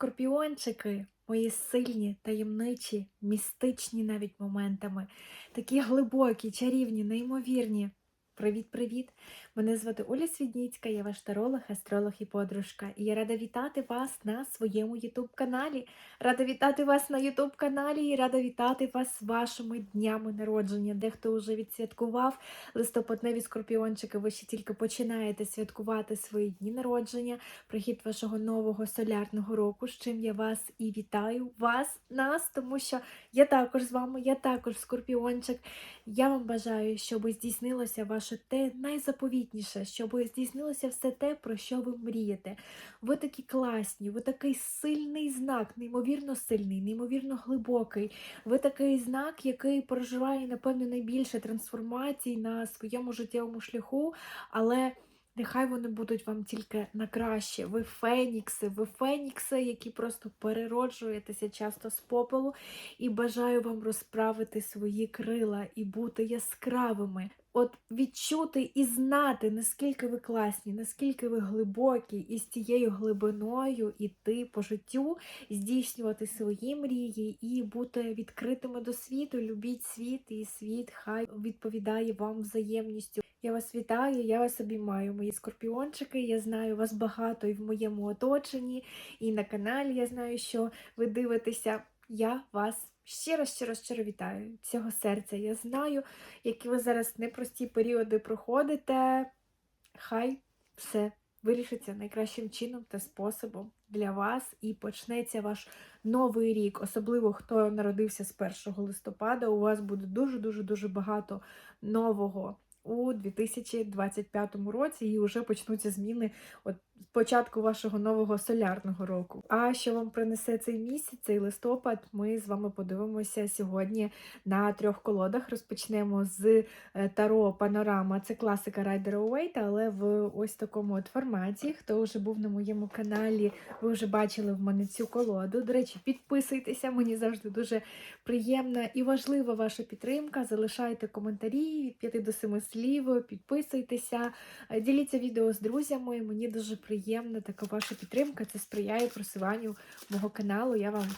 Скорпіончики, мої сильні, таємничі, містичні навіть моментами, такі глибокі, чарівні, неймовірні. Привіт-привіт! Мене звати Оля Свідніцька, я ваш таролог, астролог і подружка. І я рада вітати вас на своєму ютуб-каналі. Рада вітати вас на ютуб-каналі і рада вітати вас вашими днями народження. Дехто вже відсвяткував листопадневі скорпіончики. Ви ще тільки починаєте святкувати свої дні народження, прихід вашого нового солярного року, з чим я вас і вітаю вас, нас, тому що я також з вами, я також скорпіончик. Я вам бажаю, щоб здійснилося ваше те найзаповітніше, щоб здійснилося все те, про що ви мрієте. Ви такі класні, ви такий сильний знак, неймовірно сильний, неймовірно глибокий. Ви такий знак, який проживає, напевно, найбільше трансформацій на своєму життєвому шляху, але. Нехай вони будуть вам тільки на краще. Ви фенікси, ви фенікси, які просто перероджуєтеся часто з попелу, і бажаю вам розправити свої крила і бути яскравими. От відчути і знати, наскільки ви класні, наскільки ви глибокі, і з цією глибиною іти по життю, здійснювати свої мрії і бути відкритими до світу. Любіть світ, і світ хай відповідає вам взаємністю. Я вас вітаю, я вас обіймаю, мої скорпіончики. Я знаю вас багато і в моєму оточенні, і на каналі. Я знаю, що ви дивитеся. Я вас щиро, щиро, щиро вітаю цього серця. Я знаю, які ви зараз непрості періоди проходите. Хай все вирішиться найкращим чином та способом для вас і почнеться ваш новий рік. Особливо хто народився з 1 листопада. У вас буде дуже дуже дуже багато нового у 2025 році, і вже почнуться зміни от початку вашого нового солярного року. А що вам принесе цей місяць, цей листопад? Ми з вами подивимося сьогодні на трьох колодах. Розпочнемо з е, Таро Панорама. Це класика Райдера Уейта, але в ось такому от форматі. Хто вже був на моєму каналі, ви вже бачили в мене цю колоду. До речі, підписуйтеся, мені завжди дуже приємна і важлива ваша підтримка. Залишайте коментарі 5 до 7 слів, підписуйтеся, діліться відео з друзями. Мені дуже приємна така ваша підтримка. Це сприяє просуванню мого каналу. Я вам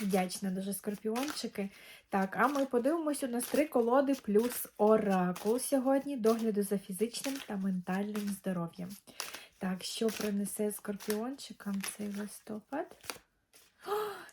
вдячна дуже скорпіончики. Так, а ми подивимося у нас три колоди плюс оракул сьогодні, догляду за фізичним та ментальним здоров'ям. Так, що принесе скорпіончикам цей листопад?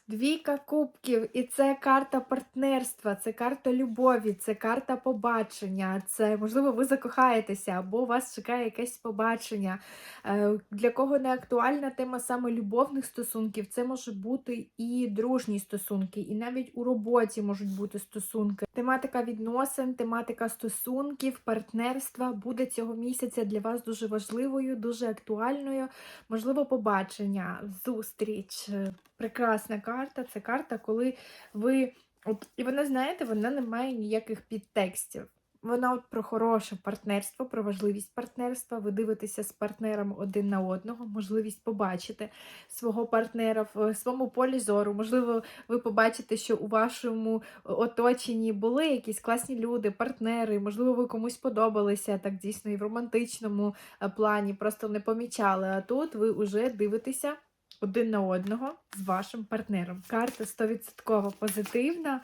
Двійка кубків, і це карта партнерства, це карта любові, це карта побачення. Це, можливо, ви закохаєтеся, або вас чекає якесь побачення. Е, Для кого не актуальна тема саме любовних стосунків, це може бути і дружні стосунки, і навіть у роботі можуть бути стосунки. Тематика відносин, тематика стосунків, партнерства буде цього місяця для вас дуже важливою, дуже актуальною. Можливо, побачення, зустріч. Прекрасна карта. Це карта, коли ви. От, І вона, знаєте, вона не має ніяких підтекстів. Вона от про хороше партнерство, про важливість партнерства. Ви дивитеся з партнером один на одного, можливість побачити свого партнера в своєму полі зору. Можливо, ви побачите, що у вашому оточенні були якісь класні люди, партнери. Можливо, ви комусь подобалися так дійсно і в романтичному е, плані, просто не помічали. А тут ви вже дивитеся один на одного з вашим партнером. Карта 100% позитивна,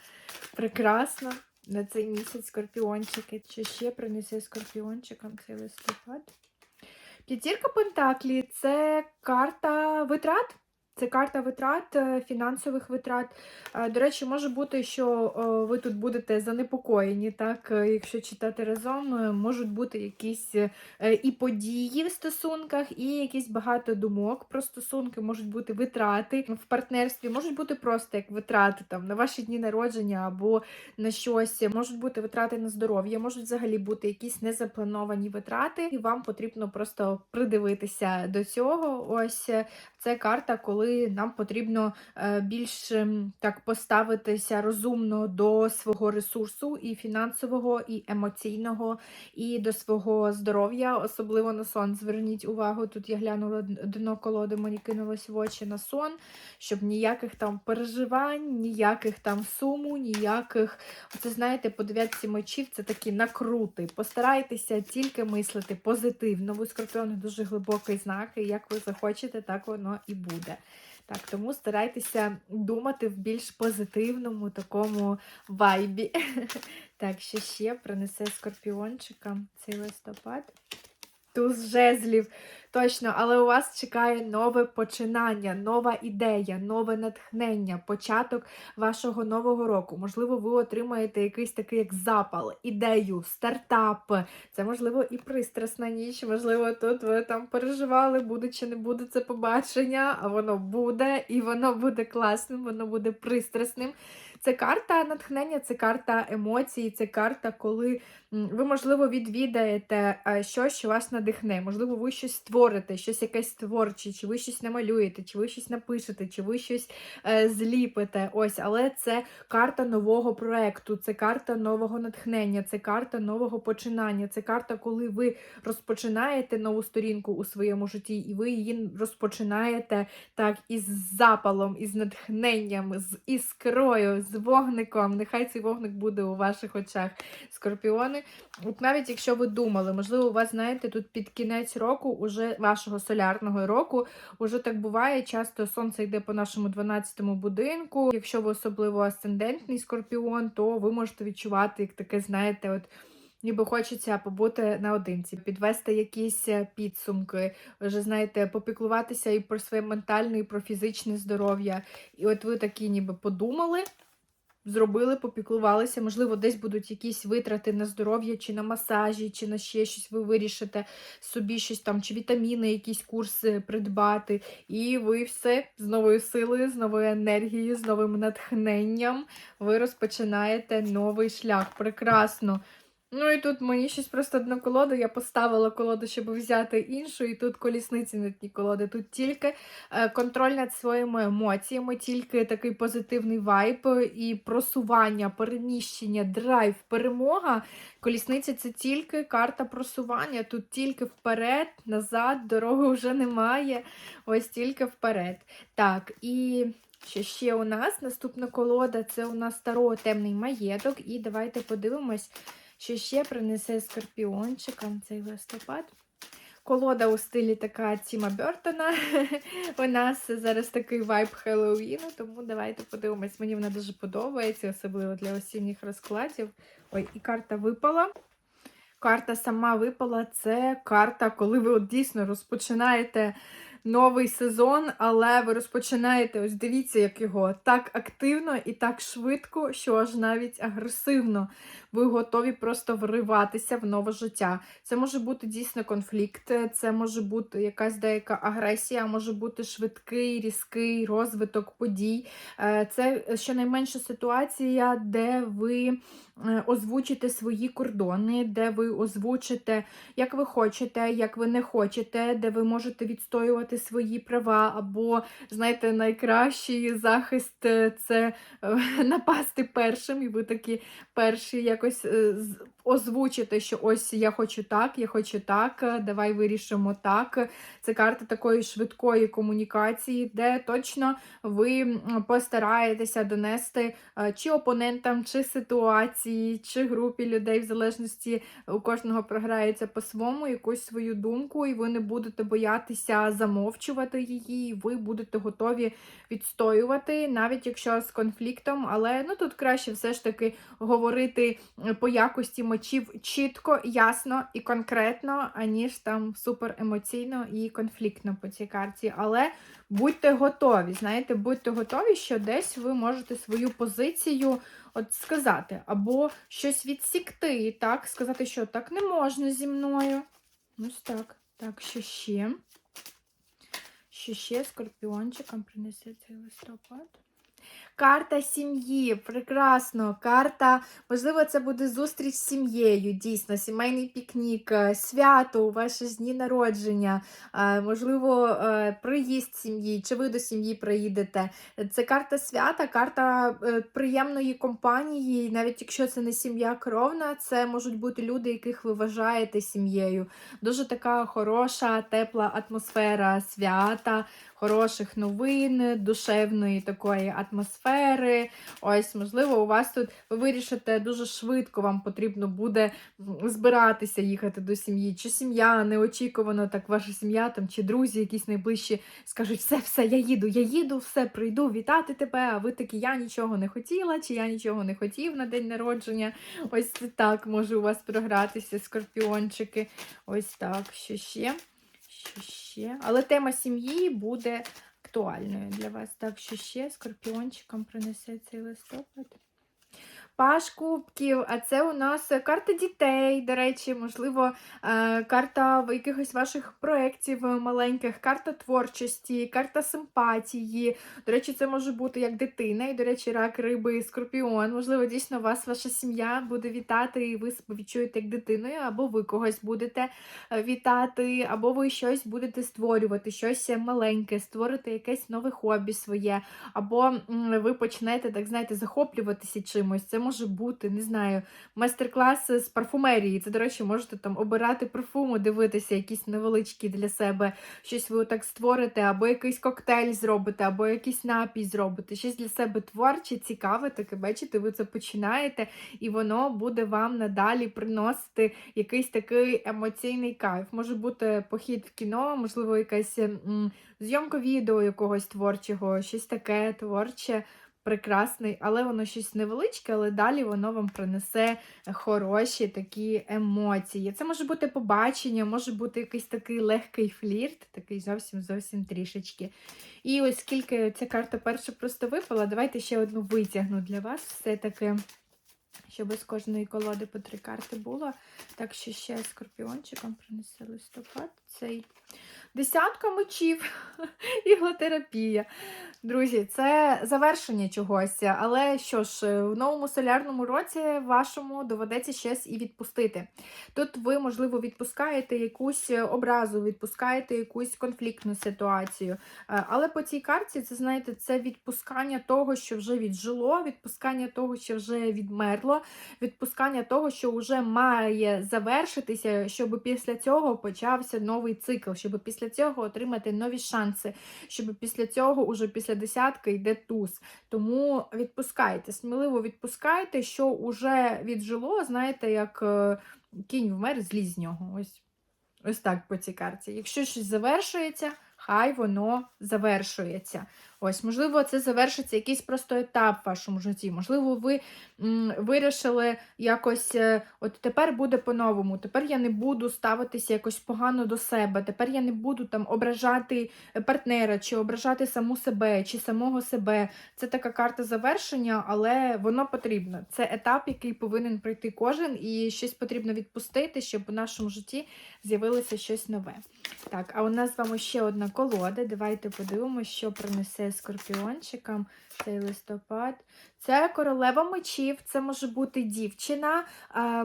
прекрасна на цей місяць скорпіончики. Чи ще принесе скорпіончикам цей листопад? П'ятірка Пентаклі це карта витрат. Це карта витрат, е, фінансових витрат. Е, До речі, може бути, що е, ви тут будете занепокоєні, так, якщо читати разом, можуть бути якісь і події в стосунках, і якісь багато думок про стосунки, можуть бути витрати в партнерстві, можуть бути просто як витрати там, на ваші дні народження або на щось, можуть бути витрати на здоров'я, можуть взагалі бути якісь незаплановані витрати, і вам потрібно просто придивитися до цього. Ось це карта, коли нам потрібно е, більш ем, так поставитися розумно до свого ресурсу, і фінансового, і емоційного, і до свого здоров'я, особливо на сон. Зверніть увагу, тут я глянула дно колоди, мені кинулось в очі на сон, щоб ніяких там переживань, ніяких там суму, ніяких. Оце, знаєте, по дев'ятці мечів це такі накрути. Постарайтеся тільки мислити позитивно. Ви дуже глибокий знак, і як ви захочете, так воно і буде. Так, тому старайтеся думати в більш позитивному такому вайбі. Так, що ще принесе скорпіончика цей листопад. Туз жезлів. Точно, але у вас чекає нове починання, нова ідея, нове натхнення, початок вашого нового року. Можливо, ви отримаєте якийсь такий як запал, ідею, стартап. Це можливо і пристрасна ніч. Можливо, тут ви там переживали, буде чи не буде це побачення, а воно буде, і воно буде класним, воно буде пристрасним. Це карта натхнення, це карта емоцій, це карта, коли ви, можливо, відвідаєте е, щось, що вас надихне. Можливо, ви щось створите, щось якесь творче, чи ви щось намалюєте, чи ви щось напишете, чи ви щось е, зліпите. Ось, але це карта нового проекту, це карта нового натхнення, це карта нового починання, це карта, коли ви розпочинаєте нову сторінку у своєму житті, і ви її розпочинаєте так із запалом, із натхненням, з іскрою, з вогником. Нехай цей вогник буде у ваших очах, скорпіони. От навіть якщо ви думали, можливо, у вас, знаєте, тут під кінець року, уже вашого солярного року, уже так буває, часто сонце йде по нашому 12-му будинку. Якщо ви особливо асцендентний скорпіон, то ви можете відчувати як таке, знаєте, от. Ніби хочеться побути наодинці, підвести якісь е, підсумки, вже знаєте, попіклуватися і про своє ментальне, і про фізичне здоров'я. І от ви такі ніби подумали, зробили, попіклувалися. Можливо, десь будуть якісь витрати на здоров'я, чи на масажі, чи на ще щось. Ви вирішите собі щось там, чи вітаміни, якісь курси придбати. І ви все з новою силою, з новою енергією, з новим натхненням. Ви розпочинаєте новий шлях. Прекрасно. Ну і тут мені щось просто одна колода. Я поставила колоду, щоб взяти іншу, і тут колісниці на тій колоди. Тут тільки е, контроль над своїми емоціями, тільки такий позитивний вайб і просування, переміщення, драйв, перемога. Колісниця це тільки карта просування. Тут тільки вперед, назад, дороги вже немає. Ось тільки вперед. Так, і. Що ще у нас? Наступна колода це у нас Таро темний маєток. І давайте подивимось, що ще принесе скорпіончикам цей листопад. Колода у стилі така Тіма Бертона. У нас зараз такий вайб Хеллоуіну, тому давайте подивимось. Мені вона дуже подобається, особливо для осінніх розкладів. Ой, і карта випала. Карта сама випала. Це карта, коли ви от дійсно розпочинаєте новий сезон, але ви розпочинаєте, ось дивіться, як його так активно і так швидко, що аж навіть агресивно. Ви готові просто вриватися в нове життя. Це може бути дійсно конфлікт, це може бути якась деяка агресія, може бути швидкий, різкий розвиток подій. Е, Це щонайменша ситуація, де ви озвучите свої кордони, де ви озвучите, як ви хочете, як ви не хочете, де ви можете відстоювати свої права, або, знаєте, найкращий захист е, це е, напасти першим, і ви такі перші якось озвучите, що ось я хочу так, я хочу так, е, давай вирішимо так. Це карта такої швидкої комунікації, де точно ви постараєтеся донести е, чи опонентам, чи ситуації, чи групі людей, в залежності у кожного програється по-своєму якусь свою думку, і ви не будете боятися замовчувати її, і ви будете готові відстоювати, навіть якщо з конфліктом. Але ну тут краще все ж таки говорити е, по якості мочів чітко, ясно і конкретно, аніж там супер емоційно і конфліктно по цій карті. Але будьте готові, знаєте, будьте готові, що десь ви можете свою позицію от сказати, або щось відсікти, так, сказати, що так не можна зі мною. Ось так. Так, що ще? Що ще скорпіончикам принесе цей листопад? Карта сім'ї, прекрасно. Карта, можливо, це буде зустріч з сім'єю, дійсно, сімейний пікнік, е, свято, ваші дні народження, е, можливо, е, приїзд сім'ї, чи ви до сім'ї приїдете. Це карта свята, карта приємної компанії, навіть якщо це не сім'я кровна, це можуть бути люди, яких ви вважаєте сім'єю. Дуже така хороша, тепла атмосфера свята, хороших новин, душевної такої атмосфери. Сфери. Ось, можливо, у вас тут ви вирішите дуже швидко, вам потрібно буде збиратися їхати до сім'ї, чи сім'я неочікувано, так ваша сім'я там, чи друзі, якісь найближчі скажуть, все, все, я їду, я їду, все, прийду вітати тебе. А ви такі, я нічого не хотіла, чи я нічого не хотів на день народження. Ось так може у вас програтися, скорпіончики. Ось так, що ще? Ще? Але тема сім'ї буде актуальною для вас. Так, що ще скорпіончикам принесе цей листопад. Паш кубків, а це у нас карта дітей, до речі, можливо, е, карта якихось ваших проєктів маленьких, карта творчості, карта симпатії. До речі, це може бути як дитина, і, до речі, рак, риби, скорпіон. Можливо, дійсно вас ваша сім'я буде вітати, і ви себе відчуєте як дитиною, або ви когось будете е, вітати, або ви щось будете створювати, щось маленьке, створити якесь нове хобі своє, або ви почнете, так знаєте, захоплюватися чимось. Це може бути, не знаю, майстер-клас з парфумерії. Це, до речі, можете там обирати парфуми, дивитися, якісь невеличкі для себе, щось ви так створите, або якийсь коктейль зробите, або якийсь напій зробите, щось для себе творче, цікаве, таке, бачите, ви це починаєте, і воно буде вам надалі приносити якийсь такий емоційний кайф. Може бути похід в кіно, можливо, якась зйомка відео якогось творчого, щось таке творче прекрасний, але воно щось невеличке, але далі воно вам принесе хороші такі емоції. Це може бути побачення, може бути якийсь такий легкий флірт, такий зовсім зовсім трішечки. І оскільки ця карта перша просто випала, давайте ще одну витягну для вас. Все-таки, щоб з кожної колоди по три карти було. Так що ще скорпіончиком принесе листопад цей. Десятка мечів, іглотерапія. Друзі, це завершення чогось. Але що ж, в новому солярному році вашому доведеться щось і відпустити. Тут ви, можливо, відпускаєте якусь образу, відпускаєте якусь конфліктну ситуацію. Е, Але по цій карті, це знаєте, це відпускання того, що вже віджило, відпускання того, що вже відмерло, відпускання того, що вже має завершитися, щоб після цього почався новий цикл, щоб після цього отримати нові шанси, щоб після цього, уже після десятки, йде туз. Тому відпускайте, сміливо відпускайте, що уже віджило, знаєте, як е, кінь вмер, зліз з нього. Ось, ось так по цій карті. Якщо щось завершується, хай воно завершується. Ось, можливо, це завершиться якийсь просто етап в вашому житті. Можливо, ви м, вирішили якось, е, от тепер буде по-новому, тепер я не буду ставитися якось погано до себе, тепер я не буду там ображати партнера, чи ображати саму себе, чи самого себе. Це така карта завершення, але воно потрібно. Це етап, який повинен пройти кожен, і щось потрібно відпустити, щоб у нашому житті з'явилося щось нове. Так, а у нас з вами ще одна колода. Давайте подивимося, що принесе скорпіончикам цей листопад. Це королева мечів, це може бути дівчина,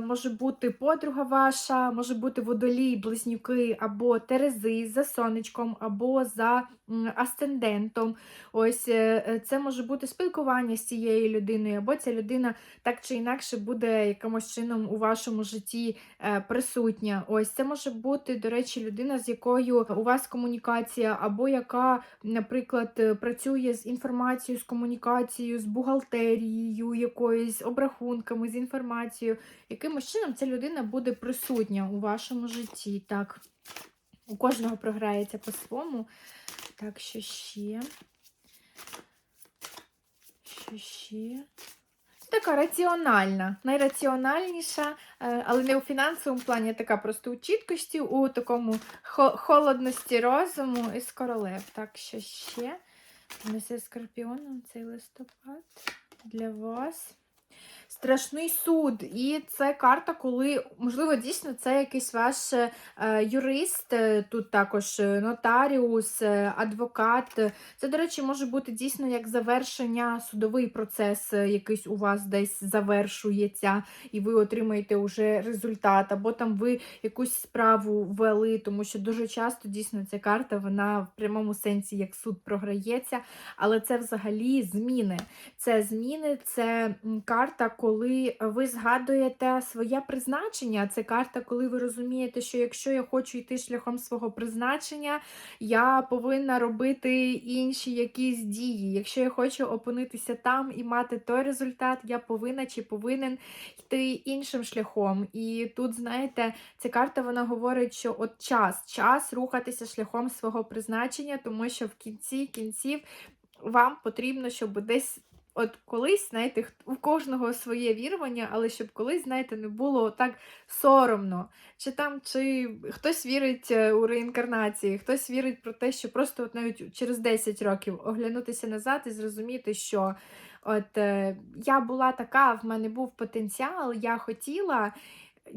може бути подруга ваша, може бути водолій, близнюки, або терези за сонечком, або за асцендентом. Ось е, е, це може бути спілкування з цією людиною, або ця людина так чи інакше буде якимось чином у вашому житті е, присутня. Ось це може бути, до речі, людина, з якою у вас комунікація, або яка, наприклад, е, працює з інформацією, з комунікацією, з бухгалтерією, якоюсь обрахунками, з інформацією. Якимось чином ця людина буде присутня у вашому житті. Так, у кожного програється по-своєму. Так, що ще? Що ще? Така раціональна, найраціональніша, е, але не у фінансовому плані, а така просто у чіткості, у такому холодності розуму і з королев. Так, що ще? Несе скорпіоном цей листопад для вас. Страшний суд. І це карта, коли, можливо, дійсно це якийсь ваш е, юрист, е, тут також е, нотаріус, адвокат. Це, до речі, може бути дійсно як завершення, судовий процес якийсь у вас десь завершується, і ви отримаєте вже результат, або там ви якусь справу вели, тому що дуже часто дійсно ця карта вона в прямому сенсі як суд програється, але це взагалі зміни. Це зміни, це карта, коли ви згадуєте своє призначення. Це карта, коли ви розумієте, що якщо я хочу йти шляхом свого призначення, я повинна робити інші якісь дії. Якщо я хочу опинитися там і мати той результат, я повинна чи повинен йти іншим шляхом. І тут, знаєте, ця карта вона говорить, що от час, час рухатися шляхом свого призначення, тому що в кінці кінців вам потрібно, щоб десь. От колись, знаєте, у кожного своє вірування, але щоб колись, знаєте, не було так соромно. Чи там, чи хтось вірить е, у реінкарнації, хтось вірить про те, що просто от навіть через 10 років оглянутися назад і зрозуміти, що от е, я була така, в мене був потенціал, я хотіла.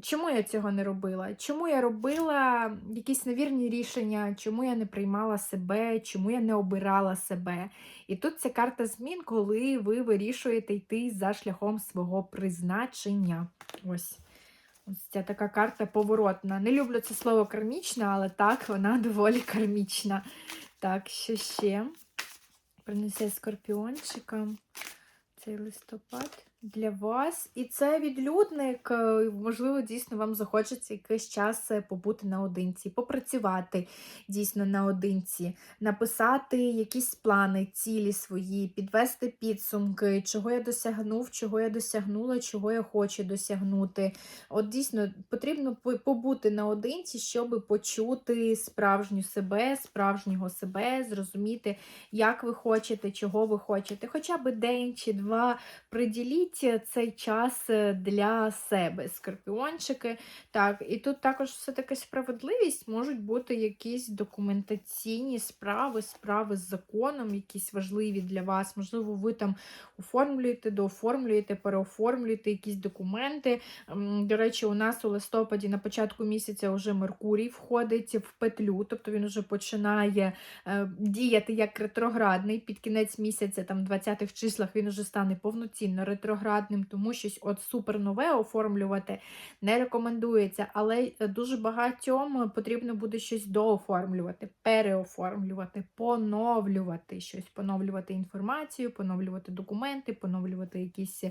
Чому я цього не робила? Чому я робила якісь невірні рішення, чому я не приймала себе, чому я не обирала себе? І тут ця карта змін, коли ви вирішуєте йти за шляхом свого призначення. Ось. Ось ця така карта поворотна. Не люблю це слово кармічна, але так, вона доволі кармічна. Так, що ще? Принесе скорпіончика цей листопад для вас. І це відлюдник. е, Можливо, дійсно вам захочеться якийсь час е, побути наодинці, попрацювати дійсно наодинці, написати якісь плани, цілі свої, підвести підсумки, чого я досягнув, чого я досягнула, чого я хочу досягнути. От дійсно потрібно побути наодинці, щоб почути справжню себе, справжнього себе, зрозуміти, як ви хочете, чого ви хочете. Хоча б день чи два приділіть цей час е, для себе, скорпіончики. Так, і тут також все-таки справедливість можуть бути якісь документаційні справи, справи з законом, якісь важливі для вас. Можливо, ви там оформлюєте, дооформлюєте, переоформлюєте якісь документи. До речі, у нас у листопаді на початку місяця вже Меркурій входить в петлю, тобто він вже починає е, діяти як ретроградний. Під кінець місяця, там 20-х числах, він вже стане повноцінно ретроградним, тому щось от супер нове оформлювати не рекомендується. Але е, дуже багатьом потрібно буде щось дооформлювати, переоформлювати, поновлювати щось, поновлювати інформацію, поновлювати документи, поновлювати якісь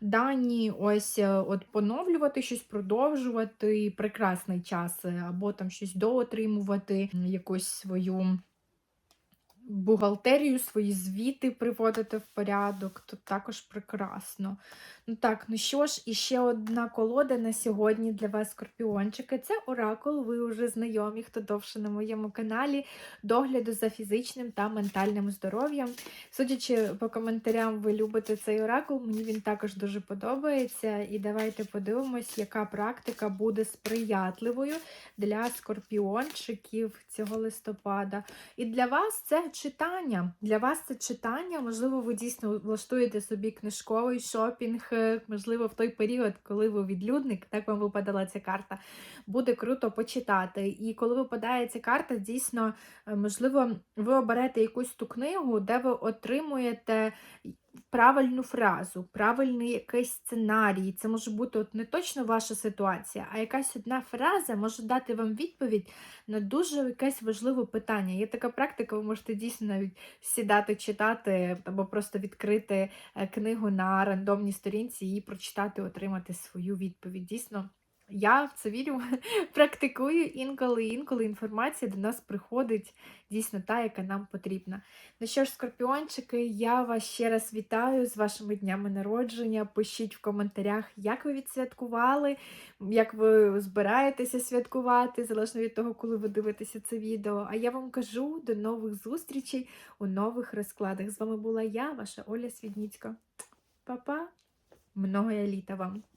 дані. Ось е, от поновлювати щось, продовжувати прекрасний час, е, або там щось доотримувати, якусь свою бухгалтерію, свої звіти приводити в порядок, то також прекрасно. Ну так, ну що ж, і ще одна колода на сьогодні для вас, скорпіончики. Це оракул, ви вже знайомі, хто довше на моєму каналі, догляду за фізичним та ментальним здоров'ям. Судячи по коментарям, ви любите цей оракул, мені він також дуже подобається. І давайте подивимось, яка практика буде сприятливою для скорпіончиків цього листопада. І для вас це читання. Для вас це читання. Можливо, ви дійсно влаштуєте собі книжковий шопінг, можливо, в той період, коли ви відлюдник, так вам випадала ця карта. Буде круто почитати. І коли випадає ця карта, дійсно, е, можливо, ви оберете якусь ту книгу, де ви отримуєте правильну фразу, правильний якийсь сценарій. Це може бути от не точно ваша ситуація, а якась одна фраза може дати вам відповідь на дуже якесь важливе питання. Є така практика, ви можете дійсно навіть сідати, читати, або просто відкрити е, книгу на рандомній сторінці і прочитати, отримати свою відповідь. Дійсно. Я в це вірю, практикую інколи, інколи інформація до нас приходить дійсно та, яка нам потрібна. Ну що ж, скорпіончики, я вас ще раз вітаю з вашими днями народження. Пишіть в коментарях, як ви відсвяткували, як ви збираєтеся святкувати, залежно від того, коли ви дивитеся це відео. А я вам кажу до нових зустрічей у нових розкладах. З вами була я, ваша Оля Свідніцька. Па-па! Много літа вам!